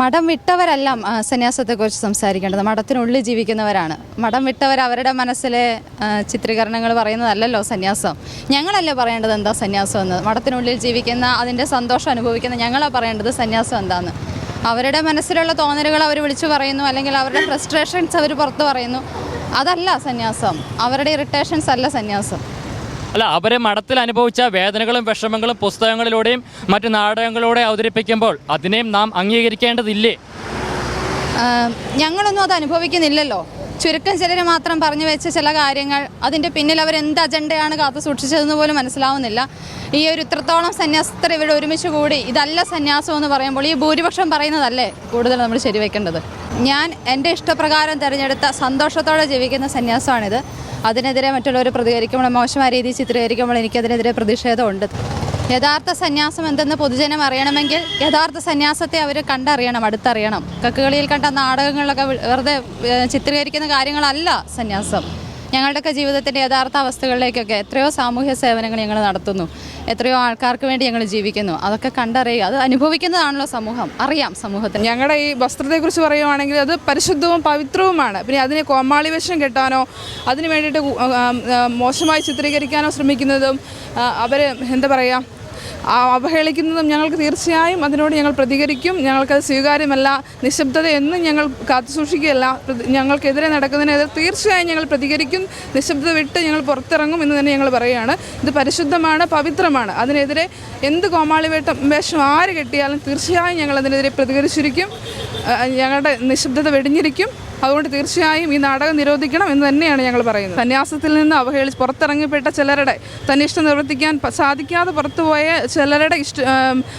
മഠം വിട്ടവരല്ല സന്യാസത്തെക്കുറിച്ച് സംസാരിക്കേണ്ടത്. മഠത്തിനുള്ളിൽ ജീവിക്കുന്നവരാണ്. മഠം വിട്ടവർ അവരുടെ മനസ്സിലെ ചിത്രീകരണങ്ങൾ പറയുന്നതല്ലല്ലോ സന്യാസം. ഞങ്ങളല്ലേ പറയേണ്ടത് എന്താ സന്യാസം എന്ന്? മഠത്തിനുള്ളിൽ ജീവിക്കുന്ന അതിന്റെ സന്തോഷം അനുഭവിക്കുന്ന ഞങ്ങളാണ് പറയേണ്ടത് സന്യാസം എന്താന്ന്? അവരുടെ മനസ്സിലുള്ള തോന്നലുകൾ അവർ വിളിച്ചു പറയുന്നു അല്ലെങ്കിൽ അവരുടെ ഫ്രസ്ട്രേഷൻസ് അവർ പുറത്ത് പറയുന്നു. അതല്ല സന്യാസം. അവരുടെ ഇറിറ്റേഷൻസ് അല്ല സന്യാസം. അല്ല അവരെ മഠത്തിൽ അനുഭവിച്ച വേദനകളും വിഷമങ്ങളും പുസ്തകങ്ങളിലൂടെയും മറ്റു നാടകങ്ങളിലൂടെ അവതരിപ്പിക്കുമ്പോൾ അതിനെയും നാം അംഗീകരിക്കേണ്ടതില്ലേ? ഞങ്ങളൊന്നും അത് അനുഭവിക്കുന്നില്ലല്ലോ. ചുരുക്കം ചിലർ മാത്രം പറഞ്ഞു വെച്ച ചില കാര്യങ്ങൾ അതിന്റെ പിന്നിൽ അവർ എന്ത് അജണ്ടയാണ് കാത്തു സൂക്ഷിച്ചതെന്ന് പോലും മനസ്സിലാവുന്നില്ല. ഈ ഒരു ഇത്രത്തോളം സന്യാസത്തർ ഇവിടെ ഒരുമിച്ച് കൂടി ഇതല്ല സന്യാസം എന്ന് പറയുമ്പോൾ ഈ ഭൂരിപക്ഷം പറയുന്നതല്ലേ കൂടുതൽ നമ്മൾ ശരിവെക്കേണ്ടത്? ഞാൻ എന്റെ ഇഷ്ടപ്രകാരം തിരഞ്ഞെടുത്ത സന്തോഷത്തോടെ ജീവിക്കുന്ന സന്യാസമാണിത്. അതിനെതിരെ മറ്റുള്ളവർ പ്രതികരിക്കുമ്പോൾ മോശമായ രീതിയിൽ ചിത്രീകരിക്കുമ്പോൾ എനിക്കതിനെതിരെ പ്രതിഷേധമുണ്ട്. യഥാർത്ഥ സന്യാസം എന്തെന്ന് പൊതുജനം അറിയണമെങ്കിൽ യഥാർത്ഥ സന്യാസത്തെ അവർ കണ്ടറിയണം അടുത്തറിയണം. കക്കുകളിയിൽ കണ്ട നാടകങ്ങളിലൊക്കെ വെറുതെ ചിത്രീകരിക്കുന്ന കാര്യങ്ങളല്ല സന്യാസം. ഞങ്ങളുടെയൊക്കെ ജീവിതത്തിന്റെ യഥാർത്ഥ അവസ്ഥകളിലേക്കൊക്കെ എത്രയോ സാമൂഹ്യ സേവനങ്ങൾ ഞങ്ങൾ നടത്തുന്നു. എത്രയോ ആൾക്കാർക്ക് വേണ്ടി ഞങ്ങൾ ജീവിക്കുന്നു. അതൊക്കെ കണ്ടറിയുക. അത് അനുഭവിക്കുന്നതാണല്ലോ സമൂഹം. അറിയാം സമൂഹത്തിന്. ഞങ്ങളുടെ ഈ വസ്ത്രത്തെക്കുറിച്ച് പറയുവാണെങ്കിൽ അത് പരിശുദ്ധവും പവിത്രവുമാണ്. പിന്നെ അതിനെ കോമാളി വേഷം കെട്ടാനോ അതിന് വേണ്ടിയിട്ട് മോശമായി ചിത്രീകരിക്കാനോ ശ്രമിക്കുന്നതും അവർ എന്താ പറയുക അവഹേളിക്കുന്നതും ഞങ്ങൾക്ക് തീർച്ചയായും അതിനോട് ഞങ്ങൾ പ്രതികരിക്കും. ഞങ്ങൾക്കത് സ്വീകാര്യമല്ല നിശബ്ദത എന്നും ഞങ്ങൾ കാത്തുസൂക്ഷിക്കുകയല്ല. ഞങ്ങൾക്കെതിരെ നടക്കുന്നതിനെതിരെ തീർച്ചയായും ഞങ്ങൾ പ്രതികരിക്കും. നിശബ്ദത വിട്ട് ഞങ്ങൾ പുറത്തിറങ്ങും എന്ന് തന്നെ ഞങ്ങൾ പറയുകയാണ്. ഇത് പരിശുദ്ധമാണ് പവിത്രമാണ്. അതിനെതിരെ എന്ത് കോമാളി വേട്ടം വേഷം ആര് കെട്ടിയാലും തീർച്ചയായും ഞങ്ങൾ അതിനെതിരെ പ്രതികരിച്ചിരിക്കും. ഞങ്ങളുടെ നിശബ്ദത വെടിഞ്ഞിരിക്കും. അതുകൊണ്ട് തീർച്ചയായും ഈ നാടകം നിരോധിക്കണം എന്ന് തന്നെയാണ് ഞങ്ങൾ പറയുന്നത്. സന്യാസത്തിൽ നിന്ന് അവഹേളി പുറത്തിറങ്ങിപ്പെട്ട ചിലരുടെ തന്നിഷ്ടം നിവർത്തിക്കാൻ പ- സാധിക്കാതെ പുറത്തുപോയ ചിലരുടെ ഇഷ്ട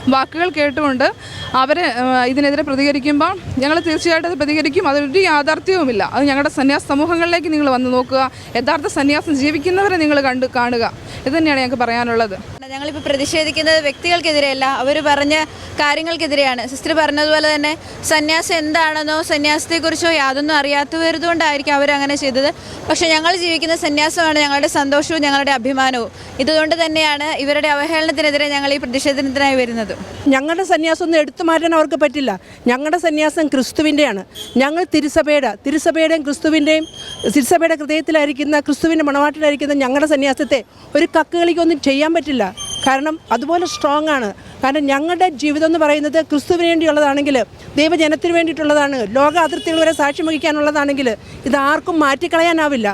വാക്കുകൾ കേട്ടുകൊണ്ട് അവരെ ഇതിനെതിരെ പ്രതികരിക്കുമ്പോൾ ഞങ്ങൾ തീർച്ചയായിട്ടും അത് പ്രതികരിക്കും. അതൊരു യാഥാർത്ഥ്യവുമില്ല. അത് ഞങ്ങളുടെ സന്യാസ സമൂഹങ്ങളിലേക്ക് നിങ്ങൾ വന്ന് നോക്കുക. യഥാർത്ഥ സന്യാസം ജീവിക്കുന്നവരെ നിങ്ങൾ കണ്ട് കാണുക. ഇത് തന്നെയാണ് ഞങ്ങൾക്ക് പറയാനുള്ളത്. ഞങ്ങളിപ്പോൾ പ്രതിഷേധിക്കുന്നത് വ്യക്തികൾക്കെതിരെയല്ല. അവർ പറഞ്ഞ കാര്യങ്ങൾക്കെതിരെയാണ്. സിസ്റ്റർ പറഞ്ഞതുപോലെ തന്നെ സന്യാസം എന്താണെന്നോ സന്യാസത്തെക്കുറിച്ചോ യാതൊന്നും അറിയാത്തവരുതുകൊണ്ടായിരിക്കും അവരങ്ങനെ ചെയ്തത്. പക്ഷെ ഞങ്ങൾ ജീവിക്കുന്ന സന്യാസമാണ് ഞങ്ങളുടെ സന്തോഷവും ഞങ്ങളുടെ അഭിമാനവും. ഇതുകൊണ്ട് തന്നെയാണ് ഇവരുടെ അവഹേളനത്തിനെതിരെ ഞങ്ങൾ ഈ പ്രതിഷേധത്തിനായി വരുന്നത്. ഞങ്ങളുടെ സന്യാസം ഒന്നും എടുത്തു മാറ്റാൻ അവർക്ക് പറ്റില്ല. ഞങ്ങളുടെ സന്യാസം ക്രിസ്തുവിന്റെയാണ്. ഞങ്ങൾ തിരുസഭയുടെ തിരുസഭയുടെയും ക്രിസ്തുവിന്റെയും തിരുസഭയുടെ ഹൃദയത്തിലായിരിക്കുന്ന ക്രിസ്തുവിന്റെ മണവാട്ടിലായിരിക്കുന്ന ഞങ്ങളുടെ സന്യാസത്തെ ഒരു കക്കുകളിക്കൊന്നും ചെയ്യാൻ പറ്റില്ല. കാരണം അതുപോലെ സ്ട്രോങ് ആണ്. കാരണം ഞങ്ങളുടെ ജീവിതം എന്ന് പറയുന്നത് ക്രിസ്തുവിന് വേണ്ടിയുള്ളതാണെങ്കിൽ ദൈവജനത്തിന് വേണ്ടിയിട്ടുള്ളതാണ്. ലോക അതിർത്തികൾ വരെ സാക്ഷ്യം വഹിക്കാനുള്ളതാണെങ്കിൽ ഇത് ആർക്കും മാറ്റിക്കളയാനാവില്ല.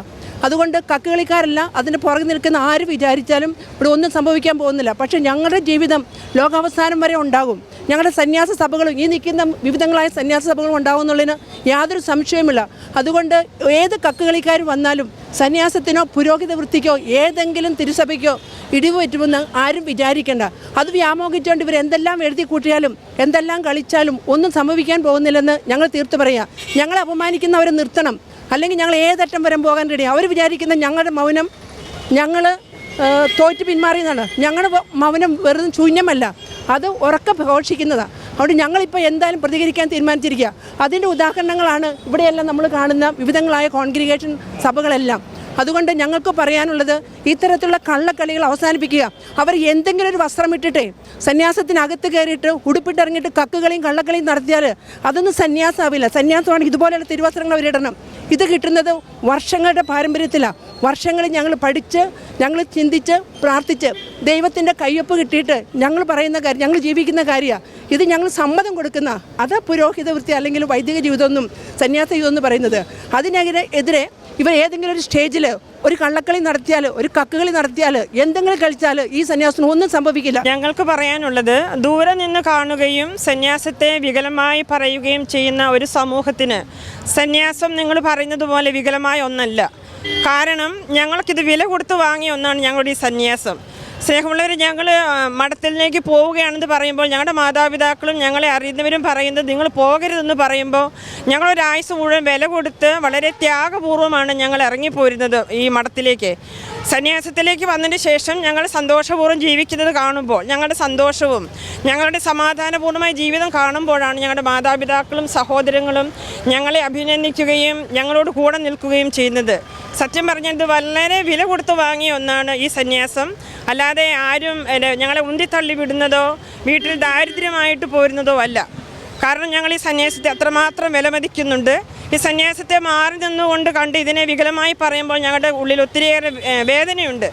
അതുകൊണ്ട് കക്കുകളിക്കാരല്ല അതിന് പുറകെ നിൽക്കുന്ന ആര് വിചാരിച്ചാലും ഇവിടെ ഒന്നും സംഭവിക്കാൻ പോകുന്നില്ല. പക്ഷേ ഞങ്ങളുടെ ജീവിതം ലോകാവസാനം വരെ ഉണ്ടാകും. ഞങ്ങളുടെ സന്യാസ സഭകളും ഈ നിൽക്കുന്ന വിവിധങ്ങളായ സന്യാസ സഭകളും ഉണ്ടാകും എന്നുള്ളതിന് യാതൊരു സംശയവുമില്ല. അതുകൊണ്ട് ഏത് കക്കുകളിക്കാർ വന്നാലും സന്യാസത്തിനോ പുരോഹിത വൃത്തിക്കോ ഏതെങ്കിലും തിരുസഭയ്ക്കോ ഇടിവ് പറ്റുമെന്ന് ആരും വിചാരിക്കേണ്ട. അത് വ്യാമോഹിച്ചുകൊണ്ട് ഇവർ എന്തെല്ലാം എഴുതി കൂട്ടിയാലും എന്തെല്ലാം കളിച്ചാലും ഒന്നും സംഭവിക്കാൻ പോകുന്നില്ലെന്ന് ഞങ്ങൾ തീർത്തു പറയാം. ഞങ്ങളെ അപമാനിക്കുന്നവരെ നിർത്തണം. അല്ലെങ്കിൽ ഞങ്ങൾ ഏതറ്റം വരെ പോകാൻ റെഡി അവർ വിചാരിക്കുന്ന ഞങ്ങളുടെ മൗനം ഞങ്ങൾ തോറ്റ് പിന്മാറിയെന്നാണ്. ഞങ്ങളുടെ മൗനം വെറുതെ ശൂന്യമല്ല. അത് ഉറക്ക ഘോഷിക്കുന്നതാണ് അതുകൊണ്ട് ഞങ്ങളിപ്പോൾ എന്തായാലും പ്രതികരിക്കാൻ തീരുമാനിച്ചിരിക്കുക. അതിന്റെ ഉദാഹരണങ്ങളാണ് ഇവിടെയെല്ലാം നമ്മൾ കാണുന്ന വിവിധങ്ങളായ കോൺഗ്രിഗേഷൻ സഭകളെല്ലാം. അതുകൊണ്ട് ഞങ്ങൾക്ക് പറയാനുള്ളത് ഇത്തരത്തിലുള്ള കള്ളക്കളികൾ അവസാനിപ്പിക്കുക. അവർ എന്തെങ്കിലും ഒരു വസ്ത്രം ഇട്ടിട്ടേ സന്യാസത്തിനകത്ത് കയറിയിട്ട് ഉടുപ്പിട്ടിറങ്ങിയിട്ട് കക്കുകളെയും കള്ളക്കളിയും നടത്തിയാൽ അതൊന്നും സന്യാസമാവില്ല സന്യാസമാണെങ്കിൽ ഇതുപോലെയുള്ള തിരുവസ്ത്രങ്ങൾ അവരിടണം. ഇത് കിട്ടുന്നത് വർഷങ്ങളുടെ പാരമ്പര്യത്തിലാണ് വർഷങ്ങൾ ഞങ്ങൾ പഠിച്ച് ഞങ്ങൾ ചിന്തിച്ച് പ്രാർത്ഥിച്ച് ദൈവത്തിന്റെ കയ്യൊപ്പ് കിട്ടിയിട്ട് ഞങ്ങൾ പറയുന്ന കാര്യം ഞങ്ങൾ ജീവിക്കുന്ന കാര്യമാണ് ഇത് ഞങ്ങൾ സമ്മതം കൊടുക്കുന്ന അത് പുരോഹിത വൃത്തി അല്ലെങ്കിൽ വൈദിക ജീവിതമൊന്നും സന്യാസ ജീവിതം എന്ന് പറയുന്നത്. അതിനെതിരെ എതിരെ ഇവർ ഏതെങ്കിലും ഒരു സ്റ്റേജിൽ ഒരു കള്ളക്കളി നടത്തിയാൽ ഒരു കക്കുകളി നടത്തിയാൽ എന്തെങ്കിലും കളിച്ചാൽ ഈ സന്യാസത്തിന് ഒന്നും സംഭവിക്കില്ല. ഞങ്ങൾക്ക് പറയാനുള്ളത് ദൂരെ നിന്ന് കാണുകയും സന്യാസത്തെ വികലമായി പറയുകയും ചെയ്യുന്ന ഒരു സമൂഹത്തിന് സന്യാസം നിങ്ങൾ പറയുന്നത് പോലെ വികലമായ ഒന്നല്ല. കാരണം ഞങ്ങൾക്കിത് വില കൊടുത്ത് വാങ്ങിയ ഒന്നാണ് ഞങ്ങളുടെ ഈ സന്യാസം. സ്നേഹമുള്ളവർ ഞങ്ങൾ മഠത്തിലേക്ക് പോവുകയാണെന്ന് പറയുമ്പോൾ ഞങ്ങളുടെ മാതാപിതാക്കളും ഞങ്ങളെ അറിയുന്നവരും പറയുന്നത് നിങ്ങൾ പോകരുതെന്ന് പറയുമ്പോൾ ഞങ്ങളൊരാഴ്ച മുഴുവൻ വില കൊടുത്ത് വളരെ ത്യാഗപൂർവമാണ് ഞങ്ങൾ ഇറങ്ങിപ്പോരുന്നത് ഈ മഠത്തിലേക്ക്. സന്യാസത്തിലേക്ക് വന്നതിന് ശേഷം ഞങ്ങൾ സന്തോഷപൂർവം ജീവിക്കുന്നത് കാണുമ്പോൾ ഞങ്ങളുടെ സന്തോഷവും ഞങ്ങളുടെ സമാധാനപൂർണമായ ജീവിതം കാണുമ്പോഴാണ് ഞങ്ങളുടെ മാതാപിതാക്കളും സഹോദരങ്ങളും ഞങ്ങളെ അഭിനന്ദിക്കുകയും ഞങ്ങളോട് കൂടെ നിൽക്കുകയും ചെയ്യുന്നത്. സത്യം പറഞ്ഞത് വളരെ വില കൊടുത്ത് വാങ്ങിയ ഒന്നാണ് ഈ സന്യാസം. അല്ലാതെ ആരും ഞങ്ങളെ ഉന്തിത്തള്ളി വിടുന്നതോ വീട്ടിൽ ദാരിദ്ര്യമായിട്ട് പോരുന്നതോ അല്ല. കാരണം ഞങ്ങൾ ഈ സന്യാസത്തെ അത്രമാത്രം വിലമതിക്കുന്നുണ്ട്. ഈ സന്യാസത്തെ മാറി നിന്നുകൊണ്ട് കണ്ട് ഇതിനെ വികലമായി പറയുമ്പോൾ ഞങ്ങളുടെ ഉള്ളിൽ ഒത്തിരിയേറെ വേദനയുണ്ട്.